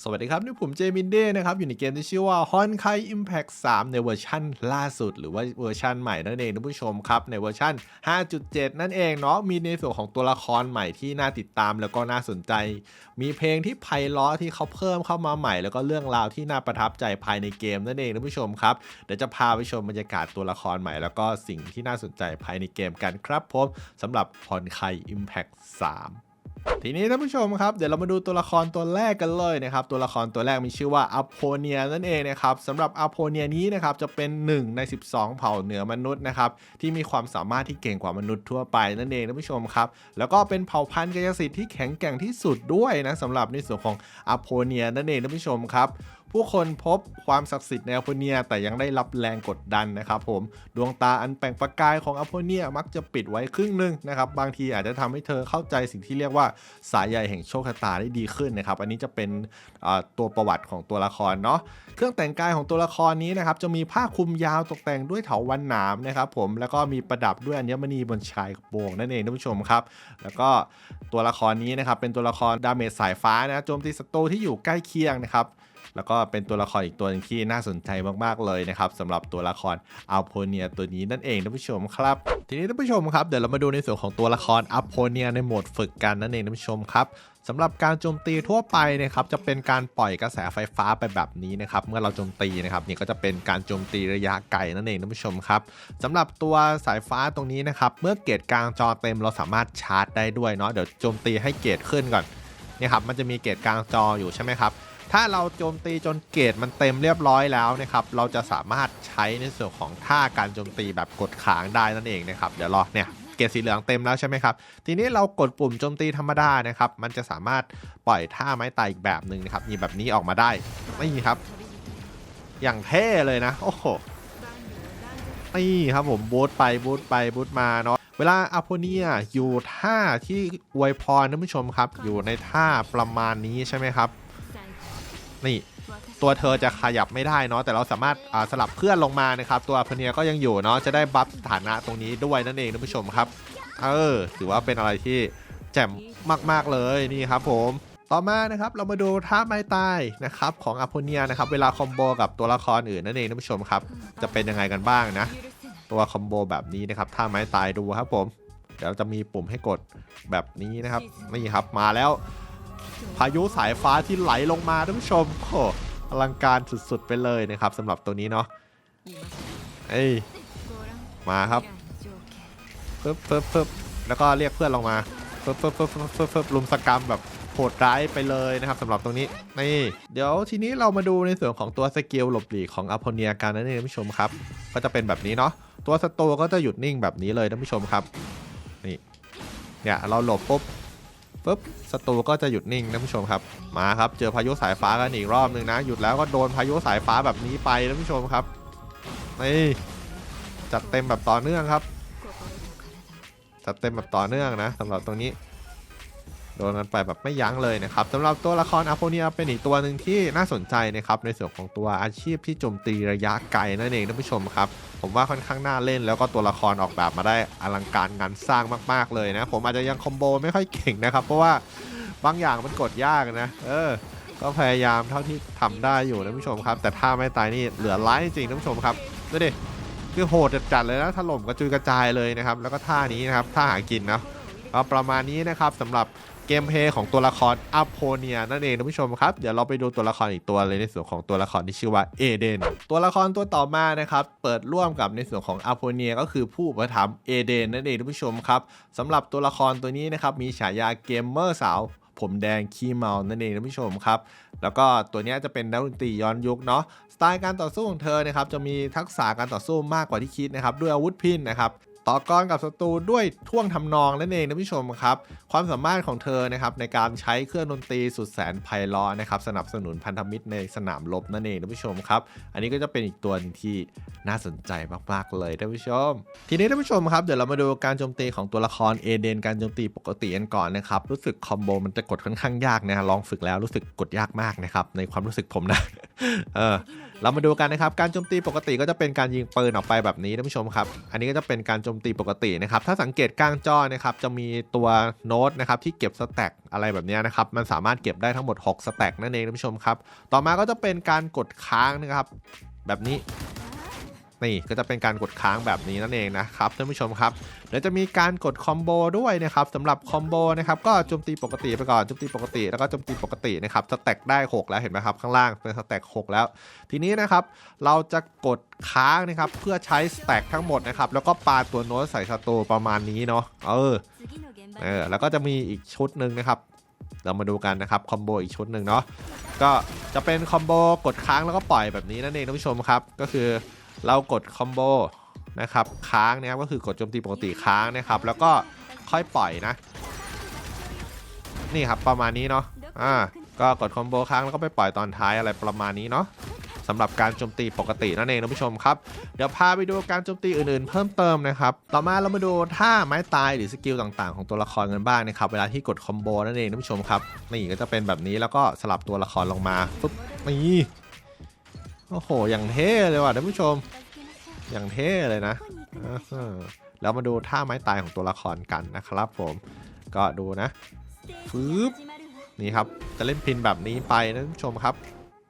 สวัสดีครับ นี่ผมเจมินเด้นะครับ อยู่ในเกมที่ชื่อว่า Honkai Impact 3 ในเวอร์ชั่นล่าสุด หรือว่าเวอร์ชั่นใหม่นั่นเองท่านผู้ชมครับ ในเวอร์ชั่น 5.7 นั่นเองเนาะมีในส่วนของตัวละครใหม่ที่น่าติดตามแล้วก็น่าสนใจ มีเพลงที่ไพเราะที่เขาเพิ่มเข้ามาใหม่ แล้วก็เรื่องราวที่น่าประทับใจภายในเกมนั่นเองท่านผู้ชมครับเดี๋ยวจะพาไปชมบรรยากาศตัวละครใหม่ แล้วก็สิ่งที่น่าสนใจภายในเกมกันครับผมสำหรับ Honkai Impact 3 ทีนี้ท่านผู้ชมครับเดี๋ยวเรามาดูตัวละครตัวแรกกันเลยนะครับตัวละครตัวแรกมีชื่อว่าอโพเนียนั่นเองนะครับสำหรับอโพเนียนี้นะครับจะเป็น 1 ใน 12 เผ่าเหนือมนุษย์นะครับที่มีความสามารถที่เก่งกว่ามนุษย์ทั่วไปนั่นเองท่านผู้ชมครับแล้วก็เป็นเผ่าพันธุ์กายสิทธิ์ที่แข็งแกร่งที่สุดด้วยนะสำหรับในส่วนของอโพเนียนั่นเองท่านผู้ชมครับ ผู้คนพบความศักดิ์สิทธิ์ในอโพเนีย แต่ยังได้รับแรงกดดันนะครับผมดวงตาอันแปลงประกายของอโพเนียมักจะปิดไว้ครึ่งหนึ่งนะครับบางทีอาจจะทำให้เธอเข้าใจสิ่งที่เรียกว่าสายใยแห่งโชคชะตาได้ดีขึ้นนะครับอันนี้จะเป็นตัวประวัติของตัวละครเนาะเครื่องแต่งกายของตัวละครนี้นะครับจะมีผ้าคลุมยาวตกแต่งด้วยเถาวัลย์หนามนะครับผมแล้วก็มีประดับด้วยอัญมณีบนชายกระโปรงนั่นเองท่านผู้ชมครับ แล้วก็ตัวละครนี้นะครับเป็นตัวละครดาเมจสายฟ้านะโจมตีศัตรูที่อยู่ใกล้เคียงนะครับ แล้วก็เป็นตัวละครอีกตัวนึงที่น่าสนใจมากๆเลยนะครับสำหรับตัวละครอัลโพเนียตัวนี้นั่นเองท่านผู้ชมครับ ทีนี้ท่านผู้ชมครับเดี๋ยวเรามาดูในส่วนของตัวละครอัลโพเนียในโหมดฝึกกันนั่นเองท่านผู้ชมครับสำหรับการโจมตีทั่วไปนะครับจะเป็นการปล่อยกระแสไฟฟ้าไปแบบนี้นะครับเมื่อเราโจมตีนะครับนี่ก็จะเป็นการโจมตีระยะไกลนั่นเองท่านผู้ชมครับสำหรับตัวสายฟ้าตรงนี้นะครับเมื่อเกรดกลางจอเต็มเราสามารถชาร์จได้ด้วยเนาะเดี๋ยวโจมตีให้เกรดขึ้นก่อนนี่ครับมันจะมีเกรดกลางจออยู่ใช่ไหมครับ ถ้าเราโจมตีจนเกรดมันเต็มเรียบร้อยแล้วนะครับ เราจะสามารถใช้ในส่วนของท่าการโจมตีแบบกดค้างได้นั่นเองนะครับ เดี๋ยวรอเนี่ยเกรดสีเหลืองเต็มแล้วใช่ไหมครับ ทีนี้เรากดปุ่มโจมตีธรรมดานะครับ มันจะสามารถปล่อยท่าไม้ตายอีกแบบหนึ่งนะครับ มีแบบนี้ออกมาได้นี่มีครับ อย่างเท่เลยนะ โอ้โห นี่ครับผมบูทไปบูทไปบูทมาเนาะ เวลาอโพเนียอยู่ท่าที่อวยพรท่านผู้ชมครับ อยู่ในท่าประมาณนี้ใช่ไหมครับ นี่ตัวเธอจะขยับไม่ได้เนาะแต่เราสามารถสลับเพื่อนลงมานะครับ ตัวเพเนียก็ยังอยู่เนาะจะได้บัฟสถานะตรงนี้ด้วยนั่นเองท่านผู้ชมครับเออถือว่าเป็นอะไรที่แจ่มมากๆเลยนี่ครับผมต่อมานะครับเรามาดูท่าไม้ตายนะครับของอโพเนียนะครับเวลาคอมโบกับตัวละครอื่นนั่นเองท่านผู้ชมครับจะเป็นยังไงกันบ้างนะ ตัวคอมโบแบบนี้นะครับท่าไม้ตายดูครับผมเดี๋ยวจะมีปุ่มให้กดแบบนี้นะครับนี่ครับมาแล้ว พายุสายฟ้าที่ไหลลงมาท่านผู้ชมโอ้อลังการสุดๆไปเลยนะครับสำหรับตัวนี้เนาะเอ้ยมาครับปึ๊บปึ๊บปึ๊บแล้วก็เรียกเพื่อนลงมาปึ๊บปึ๊บปึ๊บปึ๊บปึ๊บปึ๊บลุมสกรรมแบบโหดร้ายไปเลยนะครับสำหรับตรงนี้นี่เดี๋ยวทีนี้เรามาดูในส่วนของตัวสกิลหลบหลีกของอโพเนียกันนั่นเองท่านผู้ชมครับ ก็จะเป็นแบบนี้เนาะตัวสโตร์ก็จะหยุดนิ่งแบบนี้เลยท่านผู้ชมครับนี่เนี่ยเราหลบปุ๊บ ปุ๊บศัตรูก็จะหยุดนิ่งนะผู้ชมครับ มาครับเจอพายุสายฟ้ากันอีกรอบหนึ่งนะ หยุดแล้วก็โดนพายุสายฟ้าแบบนี้ไปนะผู้ชมครับนี่จัดเต็มแบบต่อเนื่องครับจัดเต็มแบบต่อเนื่องนะสำหรับตรงนี้ โดนกันไปแบบไม่ยั้งเลยนะครับสำหรับตัวละครอาโพเนียเป็นอีกตัวหนึ่งที่น่าสนใจนะครับในส่วนของตัวอาชีพที่โจมตีระยะไกลนั่นเองท่านผู้ชมครับผมว่าค่อนข้างน่าเล่นแล้วก็ตัวละครออกแบบมาได้อลังการงานสร้างมาก ๆเลยนะผมอาจจะยังคอมโบไม่ค่อยเก่งนะครับเพราะว่าบางอย่างมันกดยากนะ เออ ก็พยายามเท่าที่ทำได้อยู่นะผู้ชมครับ แต่ถ้าไม่ตายนี่เหลือร้ายจริงท่านผู้ชมครับดูดิคือโหดจัดเลยนะถล่มกระจุยกระจายเลยนะครับ แล้วก็ท่านี้นะครับท่าหากินนะก็ประมาณนี้นะครับสำหรับ เกมเพลย์ของตัวละครอโพเนียนั่นเองท่านผู้ชมครับ เดี๋ยวเราไปดูตัวละครอีกตัวเลยในส่วนของตัวละครที่ชื่อว่าเอเดนตัวละครตัวต่อมานะครับเปิดร่วมกับในส่วนของอโพเนียก็คือผู้ประทับเอเดนนั่นเองท่านผู้ชมครับสำหรับตัวละครตัวนี้นะครับมีฉายาเกมเมอร์สาวผมแดงขี้เมานั่นเองท่านผู้ชมครับ แล้วก็ตัวนี้จะเป็นนักดนตรีย้อนยุคเนาะสไตล์การต่อสู้ของเธอนะครับจะมีทักษะการต่อสู้มากกว่าที่คิดนะครับด้วยอาวุธพินนะครับ ต่อกรกับศัตรูด้วยท่วงทำนองนั่นเองนะผู้ชมครับ ความสามารถของเธอนะครับในการใช้เครื่องดนตรีสุดแสนไพเราะนะครับสนับสนุนพันธมิตรในสนามรบนั่นเองนะผู้ชมครับ อันนี้ก็จะเป็นอีกตัวที่น่าสนใจมากๆเลยท่านผู้ชม ทีนี้ท่านผู้ชมครับเดี๋ยวเรามาดูการโจมตีของตัวละครเอเดนการโจมตีปกติกันก่อนนะครับรู้สึกคอมโบมันจะกดค่อนข้างยากนะฮะลองฝึกแล้วรู้สึกกดยากมากนะครับในความรู้สึกผมนะเออเรามาดูกันนะครับการโจมตีปกติก็จะเป็นการยิงปืนออกไปแบบนี้ท่านผู้ชมครับ อันนี้ก็จะเป็นการโจมตีปกตินะครับถ้าสังเกตกลางจอนะครับจะมีตัวโน้ตนะครับที่เก็บสแต็กอะไรแบบนี้นะครับมันสามารถเก็บได้ทั้งหมด6สแต็กนั่นเองท่านผู้ชมครับต่อมาก็จะเป็นการกดค้างนะครับแบบนี้ นี่ก็จะเป็นการกดค้างแบบนี้นั่นเองนะครับท่านผู้ชมครับเดี๋ยวจะมีการกดคอมโบด้วยนะครับสำหรับคอมโบนะครับก็โจมตีปกติไปก่อนโจมตีปกติแล้วก็โจมตีปกตินะครับสแต็กได้ 6 แล้วเห็นไหมครับข้างล่างเป็นสแต็ก6แล้ว ทีนี้นะครับเราจะกดค้างนะครับเพื่อใช้สแต็กทั้งหมดนะครับแล้วก็ปาตัวโน้ตใส่ศัตรูประมาณนี้เนาะเออเออแล้วก็จะมีอีกชุดหนึ่งนะครับเรามาดูกันนะครับคอมโบอีกชุดหนึ่งเนาะก็จะเป็นคอมโบกดค้างแล้วก็ปล่อยแบบนี้นั่นเองท่านผู้ชมครับก็คือ เรากดคอมโบนะครับค้างนะครับก็คือกดโจมตีปกติค้างนะครับ แล้วก็ค่อยปล่อยนะ นี่ครับประมาณนี้เนาะอ่าก็กดคอมโบค้างแล้วก็ไปปล่อยตอนท้ายอะไรประมาณนี้เนาะสำหรับการโจมตีปกตินั่นเองท่านผู้ชมครับ เดี๋ยวพาไปดูการโจมตีอื่นๆ เพิ่มเติมนะครับ ต่อมาเรามาดูท่าไม้ตายหรือสกิลต่างๆ ของตัวละครกันบ้างนะครับ เวลาที่กดคอมโบนั่นเองท่านผู้ชมครับ นี่ก็จะเป็นแบบนี้แล้วก็สลับตัวละครลงมาปุ๊บนี่ โอ้โห อย่างเท่เลยว่ะท่านผู้ชม อย่างเท่เลยนะแล้วมาดูท่าไม้ตายของตัวละครกันนะครับผม ก็ดูนะฟืบนี่ครับ จะเล่นพินแบบนี้ไปนะท่านผู้ชมครับ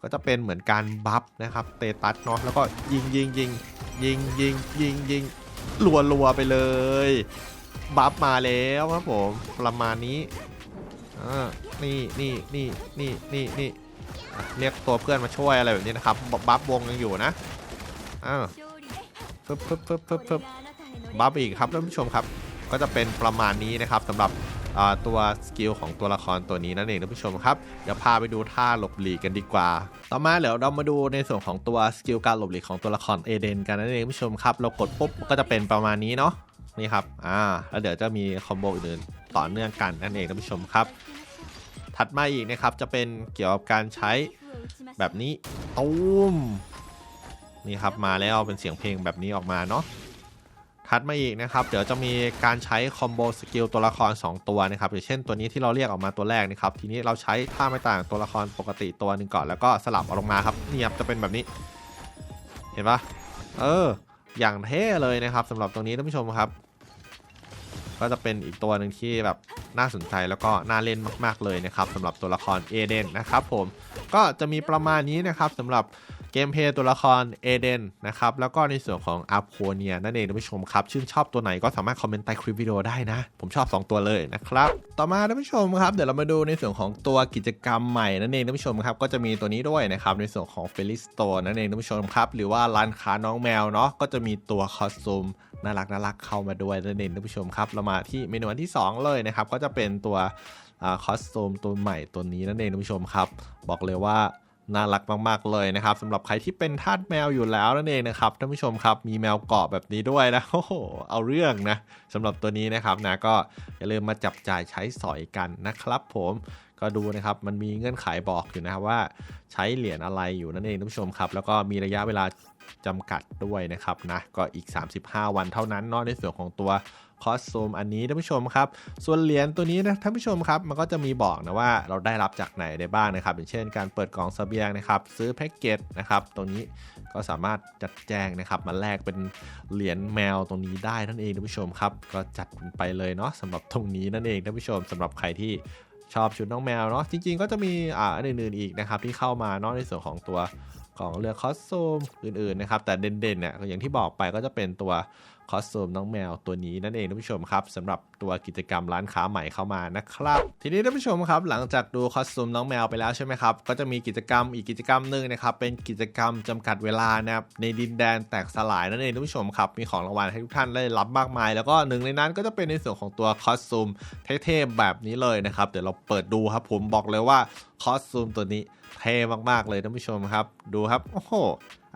ก็จะเป็นเหมือนการบัฟนะครับ เตตัสเนาะ แล้วก็ยิงยิงยิงยิงยิงยิงยิงรัวรัวไปเลย บัฟมาแล้วครับผม ประมาณนี้ อ่า นี่นี่นี่นี่นี่นี่ เรียกตัวเพื่อนมาช่วยอะไรแบบนี้นะครับบัฟวงยังอยู่นะอ้าวฟึบฟึบฟึบฟึบฟึบบัฟอีกครับท่านผู้ชมครับ ก็จะเป็นประมาณนี้นะครับสำหรับตัวสกิลของตัวละครตัวนี้นั่นเองท่านผู้ชมครับ เดี๋ยวพาไปดูท่าหลบหลีกกันดีกว่า ต่อมาเดี๋ยวเรามาดูในส่วนของตัวสกิลการหลบหลีกของตัวละครเอเดนกันนั่นเองท่านผู้ชมครับ เรากดปุ๊บก็จะเป็นประมาณนี้เนาะนี่ครับอ่าแล้วเดี๋ยวจะมีคอมโบอื่นๆต่อเนื่องกันนั่นเองท่านผู้ชมครับ ถัดมาอีกนะครับจะเป็นเกี่ยวกับการใช้แบบนี้ตุ้มนี่ครับมาแล้วเป็นเสียงเพลงแบบนี้ออกมาเนาะถัดมาอีกนะครับ เดี๋ยวจะมีการใช้คอมโบสกิลตัวละคร 2 ตัวนะครับอย่างเช่นตัวนี้ที่เราเรียกออกมาตัวแรกนะครับ ทีนี้เราใช้ท่าไม่ต่างตัวละครปกติตัวหนึ่งก่อนแล้วก็สลับเอาลงมาครับนี่ครับจะเป็นแบบนี้ เห็นปะเออ อย่างเท่เลยนะครับสำหรับตรงนี้ท่านผู้ชมครับ ก็จะเป็นอีกตัวหนึ่งที่แบบน่าสนใจแล้วก็น่าเล่นมาก ๆเลยนะครับสำหรับตัวละครเอเดนนะครับผมก็จะมีประมาณนี้นะครับสำหรับเกมเพลย์ตัวละครเอเดนนะครับ แล้วก็ในส่วนของอาร์โพเนียนั่นเองท่านผู้ชมครับ ชื่นชอบตัวไหนก็สามารถคอมเมนต์ใต้คลิปวิดีโอได้นะ ผมชอบ 2 ตัวเลยนะครับ ต่อมาท่านผู้ชมครับ เดี๋ยวเรามาดูในส่วนของตัวกิจกรรมใหม่นั่นเองท่านผู้ชมครับ ก็จะมีตัวนี้ด้วยนะครับ ในส่วนของ f e l i s t o r e นั่นเองท่านผู้ชมครับ หรือว่าร้านค้าน้องแมวเนาะ ก็จะมีตัวคอสตูมน่ารักน่ารักเข้ามาด้วยนั่นเองท่านผู้ชมครับ เรามาที่เมนูอันที่สองเลยนะครับ ก็จะเป็นตัว คอสตูมตัวใหม่ตัวนี้นั่นเองท่านผู้ชมครับ บอกเลยว่าน่ารักมากๆเลยนะครับสำหรับใครที่เป็นทาสแมวอยู่แล้วนั่นเองนะครับท่านผู้ชมครับมีแมวเกาะแบบนี้ด้วยนะโอ้โหเอาเรื่องนะสำหรับตัวนี้นะครับนะก็อย่าลืมมาจับจ่ายใช้สอยกันนะครับ ผมก็ดูนะครับมันมีเงื่อนไขบอกอยู่นะครับว่าใช้เหรียญอะไรอยู่นั่นเองท่านผู้ชมครับ แล้วก็มีระยะเวลาจำกัดด้วยนะครับนะก็อีก 35 วันเท่านั้นเนอกในส่วนของตัว คอสตูมอันนี้ท่านผู้ชมครับ ส่วนเหรียญตัวนี้นะท่านผู้ชมครับมันก็จะมีบอกนะว่าเราได้รับจากไหนได้บ้างนะครับ อย่างเช่นการเปิดกล่องเสบียงนะครับ ซื้อแพ็กเกจนะครับ ตรงนี้ก็สามารถจัดแจงนะครับมาแลกเป็นเหรียญแมวตรงนี้ได้นั่นเองท่านผู้ชมครับ ก็จัดไปเลยเนาะสำหรับตรงนี้นั่นเองท่านผู้ชมสำหรับใครที่ชอบชุดน้องแมวเนาะจริง ๆ ก็จะมีอ่าอันอื่นๆอีกนะครับที่เข้ามาเนอกในส่วนของตัว ของเรือคอสตูมอื่นๆนะครับแต่เด่นๆเนี่ยอย่างที่บอกไปก็จะเป็นตัวคอสตูมน้องแมวตัวนี้นั่นเองท่านผู้ชมครับสำหรับตัวกิจกรรมร้านค้าใหม่เข้ามานะครับ ทีนี้ท่านผู้ชมครับ หลังจากดูคอสตูมน้องแมวไปแล้วใช่ไหมครับ ก็จะมีกิจกรรมอีกกิจกรรมหนึ่งนะครับ เป็นกิจกรรมจำกัดเวลานะครับในดินแดนแตกสลายนั่นเองท่านผู้ชมครับ มีของรางวัลให้ทุกท่านได้รับมากมาย แล้วก็หนึ่งในนั้นก็จะเป็นในส่วนของตัวคอสตูมเท่ๆแบบนี้เลยนะครับเดี๋ยวเราเปิดดูครับผมบอกเลยว่า คอสตูมตัวนี้เท่มาก ๆ เลยท่านผู้ชมครับ ดูครับ โอ้โห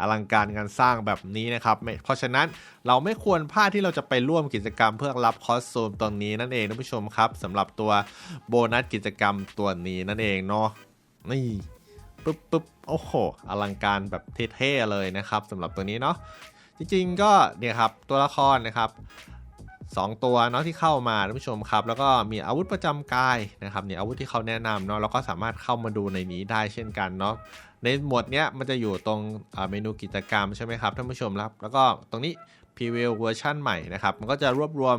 อลังการงานสร้างแบบนี้นะครับ เพราะฉะนั้นเราไม่ควรพลาดที่เราจะไปร่วมกิจกรรมเพื่อรับคอสตูมตรงนี้นั่นเองท่านผู้ชมครับสำหรับตัวโบนัสกิจกรรมตัวนี้นั่นเองเนาะนี่ปุ๊บปุ๊บโอ้โห อลังการแบบเท่ๆเลยนะครับสำหรับตัวนี้เนาะจริงๆก็เนี่ยครับตัวละครนะครับ 2 ตัวเนาะที่เข้ามาท่านผู้ชมครับ แล้วก็มีอาวุธประจำกายนะครับเนี่ยอาวุธที่เขาแนะนำเนาะเราก็สามารถเข้ามาดูในนี้ได้เช่นกันเนาะในหมวดเนี้ยมันจะอยู่ตรงเมนูกิจกรรมใช่ไหมครับท่านผู้ชมครับ แล้วก็ตรงนี้พรีวิวเวอร์ชันใหม่นะครับมันก็จะรวบรวม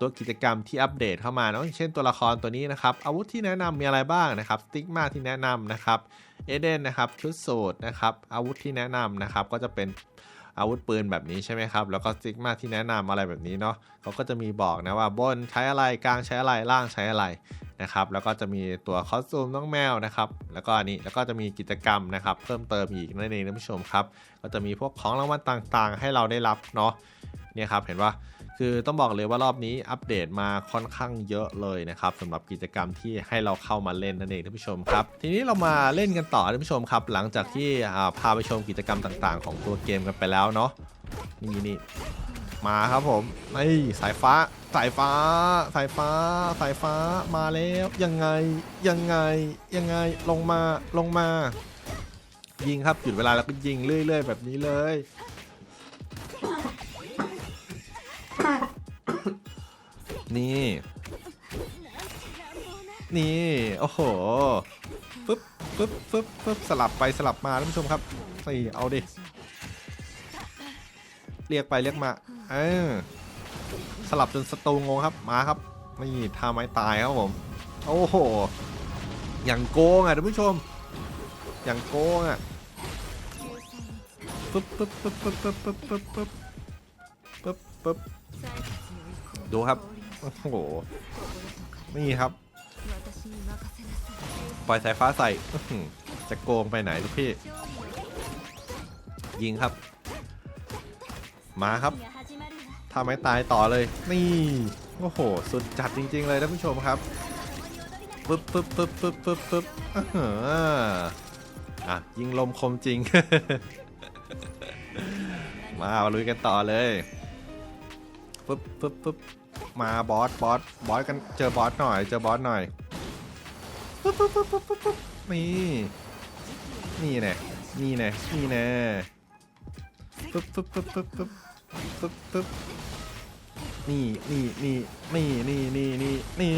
ตัวกิจกรรมที่อัปเดตเข้ามาเนาะเช่นตัวละครตัวนี้นะครับอาวุธที่แนะนำมีอะไรบ้างนะครับสติ๊กมาที่แนะนำนะครับเอเดนนะครับชุดสูตรนะครับอาวุธที่แนะนำนะครับก็จะเป็น อาวุธปืนแบบนี้ใช่ไหมครับ แล้วก็ซิกมาที่แนะนำอะไรแบบนี้เนาะเขาก็จะมีบอกนะว่าบนใช้อะไรกลางใช้อะไรล่างใช้อะไรนะครับ แล้วก็จะมีตัวคอสตูมน้องแมวนะครับ แล้วก็อันนี้แล้วก็จะมีกิจกรรมนะครับ เพิ่มเติมอีกนั่นเองท่านผู้ชมครับ ก็จะมีพวกของรางวัลต่างๆ ให้เราได้รับเนาะ เนี่ยครับเห็นว่าคือต้องบอกเลยว่ารอบนี้อัปเดตมาค่อนข้างเยอะเลยนะครับสำหรับกิจกรรมที่ให้เราเข้ามาเล่นนั่นเองท่านผู้ชมครับ ทีนี้เรามาเล่นกันต่อท่านผู้ชมครับ หลังจากที่พาไปชมกิจกรรมต่างๆ ของตัวเกมกันไปแล้วเนาะนี่นี่มาครับผมนี่สายฟ้าสายฟ้า สายฟ้า สายฟ้ามาแล้วยังไงยังไงยังไงลงมาลงมา ยิงครับหยุดเวลาแล้วก็ยิงเรื่อย ๆ แบบนี้เลย นี่ นี่ โอ้โหปึ๊บปึ๊บปึ๊บปึ๊บสลับไปสลับมาท่านผู้ชมครับนี่เอาดิ เรียกไปเรียกมา เออ สลับจนสตูงงครับ มาครับ นี่ท่าไม้ตายครับผม โอ้โห อย่างโกงอะท่านผู้ชม อย่างโกงอะปึ๊บปึ๊บปึ๊บปึ๊บปึ๊บปึ๊บปึ๊บปึ๊บปึ๊บดูครับ โอ้โห นี่ครับ ปล่อยสายฟ้าใส่ จะโกงไปไหนลูกพี่ ยิงครับ มาครับถ้าไม่ตายต่อเลย นี่ โอ้โห สุดจัดจริง ๆ เลยท่านผู้ชมครับปึ๊บปึ๊บปึ๊บปึ๊บปึ๊บปึ๊บอะ ยิงลมคมจริง มาลุยกันต่อเลย ปึ๊บปึ๊บปึ๊บมาบอสบอสบอสกันเจอบอสหน่อย เจอบอสหน่อยปึ๊บปึ๊บปึ๊บปึ๊บปึ๊บปึ๊บนี่นี่แน่นี่แน่นี่แน่ปึ๊บปึ๊บปึ๊บปึ๊บปึ๊บปึ๊บปึ๊บนี่นี่นี่นี่นี่นี่นี่นี่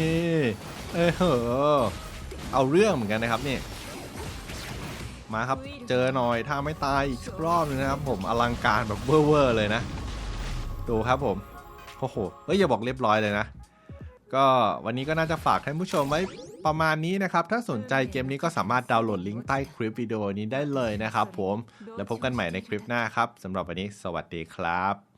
เออเหอเอาเรื่องเหมือนกันนะครับนี่มาครับ เจอหน่อยถ้าไม่ตายอีกรอบนึงนะครับผมอลังการแบบเวอร์เลยนะ ดูครับผม โอ้โหเอ้ยอย่าบอกเรียบร้อยเลยนะ ก็วันนี้ก็น่าจะฝากท่านผู้ชมไว้ประมาณนี้นะครับ ถ้าสนใจเกมนี้ก็สามารถดาวน์โหลดลิงก์ใต้คลิปวิดีโอนี้ได้เลยนะครับผม แล้วพบกันใหม่ในคลิปหน้าครับสำหรับวันนี้สวัสดีครับ